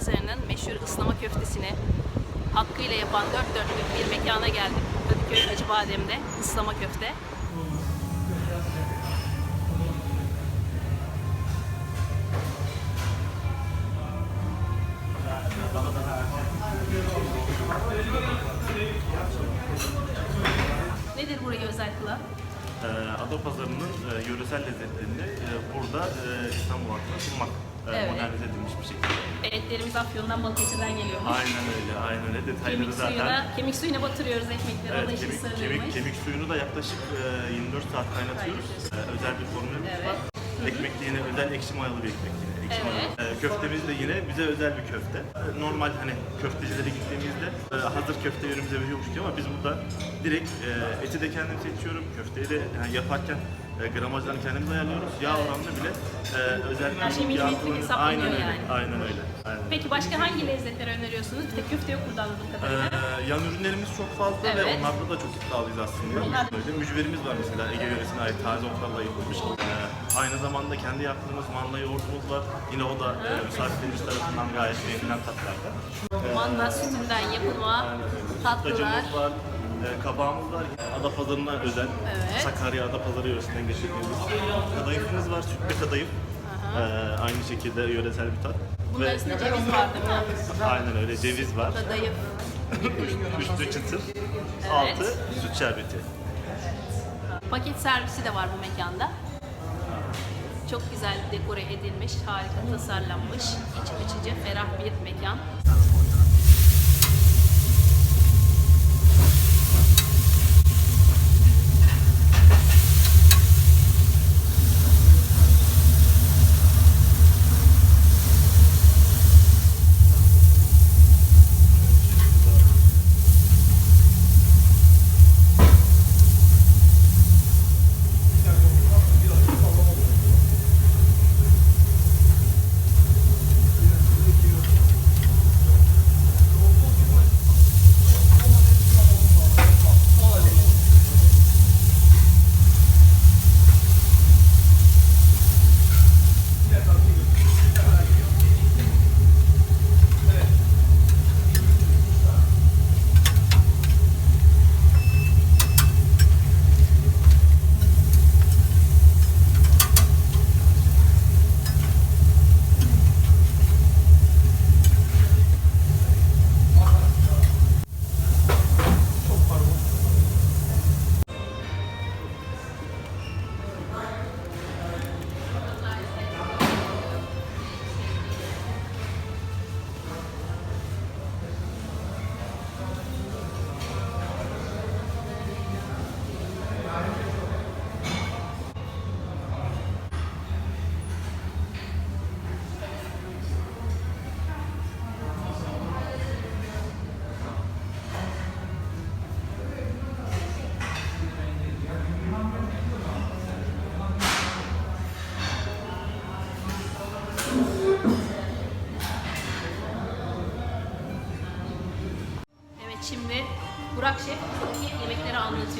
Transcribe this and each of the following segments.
Adapazarı'nın meşhur ıslama köftesini hakkıyla yapan dört dörtlük bir mekana geldim. Kadıköy Acıbadem'de ıslama köfte. Nedir burayı özel kılan? Ee, Adapazarı'nın e, yöresel lezzetlerini e, burada e, İstanbul halkına sunmak. E, Evet. Modernize edilmiş bir şekilde. Etlerimiz Afyon'dan Balıkesir'den geliyormuş. Aynen öyle, aynen öyle. Detayları Kemik zaten... suyuna, kemik suyuna batırıyoruz ekmekleri. o da Evet, kemik, sırrıymış. kemik, kemik suyunu da yaklaşık e, 24 saat kaynatıyoruz. E, özel bir formülümüz Evet. var. Ekmek de yine özel ekşi mayalı bir ekmek yine. Ekşi Evet. mayalı. E, köftemiz de yine bize özel bir köfte. E, normal hani köftecilere gittiğimizde e, hazır köfte önümüze veriyormuş ama biz burada direkt e, eti de kendim seçiyorum. Köfteyi de yani yaparken e, gramajlarını kendimiz ayarlıyoruz. Yağ oranını bile e, özel Her şey yağ milimetrik hesaplanıyor Aynen öyle. yani. Aynen öyle. Aynen. Peki başka hangi lezzetleri öneriyorsunuz? Bir de köfte yok burada anladığım kadarıyla. Ee, yan ürünlerimiz çok fazla ve Evet. onlarda da çok iddialıyız aslında. Öyle mücverimiz var mesela Ege yöresine ait taze otlarla yapılmış. Ee, aynı zamanda kendi yaptığımız manla yoğurdumuz var. Yine o da e, misafirlerimiz tarafından gayet beğenilen tatlarda. Manna sütünden yapılma tatlılar. Sütlacımız var. E, kabağımız var. Adapazarı'na özel. Evet. Sakarya Adapazarı yöresinden getirdiğimiz. Kadayıfımız var. Sütlü kadayıf. Ee, aynı şekilde yöresel bir tat. Ve- arasında ceviz var değil mi? Aynen öyle ceviz var. Kadayıf. Üstü çıtır, altı süt şerbeti. Paket servisi de var bu mekanda. Çok güzel dekore edilmiş, harika tasarlanmış, iç açıcı, ferah bir mekan.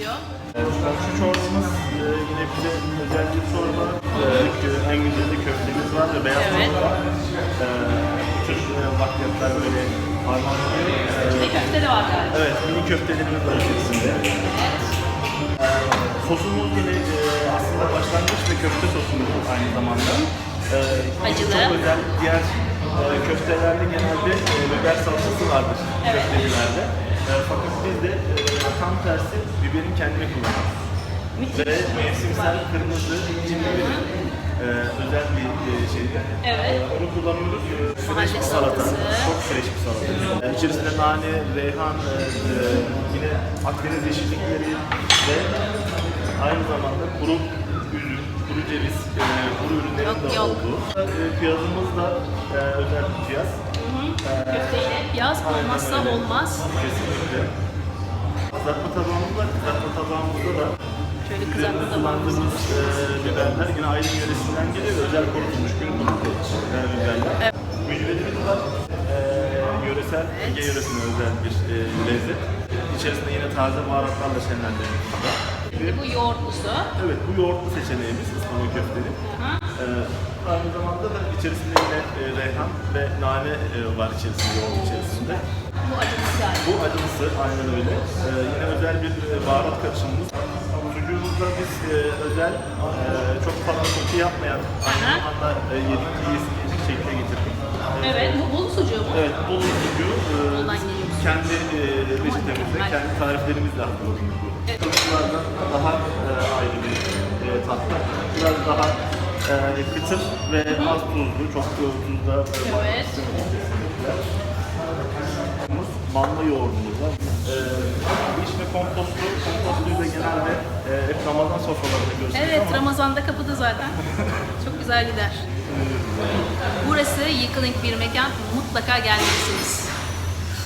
Yemekleri anlatıyor. Şu çorbamız e, yine bize özel bir çorba. E, kö- en güzel de köftemiz var ve beyaz Evet. çorba. E, bütün e, bakliyatlar böyle harmanlanıyor. E, İçinde köfte de var galiba. evet, mini köftelerimiz var içerisinde. Evet. Sosumuz yine e, aslında başlangıç ve köfte sosumuz aynı zamanda. Acılı. Çok özel diğer köftelerde genelde biber salçası vardır Evet. köftecilerde. E, fakat biz de e, tam tersi biberin kendini kullanıyoruz. Ve mevsimsel kırmızı cimri e, özel bir e, şeydi. Evet. E, onu kullanıyoruz. E, Fresh bir salata. Çok fresh bir salata. E, içerisinde nane, reyhan, e, e, yine Akdeniz yeşillikleri ve aynı zamanda kuru üzüm, kuru ceviz, e, kuru ürünlerin Yok, de yok. olduğu. E, piyazımız da e, özel bir piyaz. Köfteyle piyaz olmazsa Aynen öyle. olmaz. Kesinlikle. Kızartma tabağımız var. Kızartma tabağımızda da Şöyle kızartma tabağımız. e, biberler yine Aydın yöresinden geliyor ve özel kurutulmuş gün kurutulu e, biberler. Evet. Mücverimiz var. E, yöresel, Ege yöresine özel bir e, lezzet. İçerisinde yine taze baharatlarla şenlendirilmiş. Bu yoğurtlusu. Evet, bu yoğurtlu seçeneğimiz ıslama köftenin. Hı. E, Ee, aynı zamanda da içerisinde yine e, reyhan ve nane e, var içerisinde, yoğurt içerisinde. Bu acılısı galiba. Bu acılısı aynen öyle. Ee, yine özel bir e, baharat karışımımız. Sucuğumuzda biz e, özel, e, çok fazla koku yapmayan, aynı Aha. zamanda e, yedik yiyesi yiyecek şekilde getirdik. Evet, bu bolu sucuğu mu? Evet, bolu sucuğu e, Boldan biz geliyor. kendi e, reçetemizle, kendi tariflerimizle hazırladık bu. Evet. Tavuklardan daha e, ayrı bir e, tatlı. Biraz daha e, kıtır ve az tuzlu, çok tuzda e, Evet. Manma yoğurdumuz var. E, iç ve kompostlu, kompostluyu da genelde e, hep Ramazan sofralarında görürsünüz Evet, ama Ramazan'da kapıda zaten. Çok güzel gider. Burası yıkılık bir mekan. Mutlaka gelmelisiniz.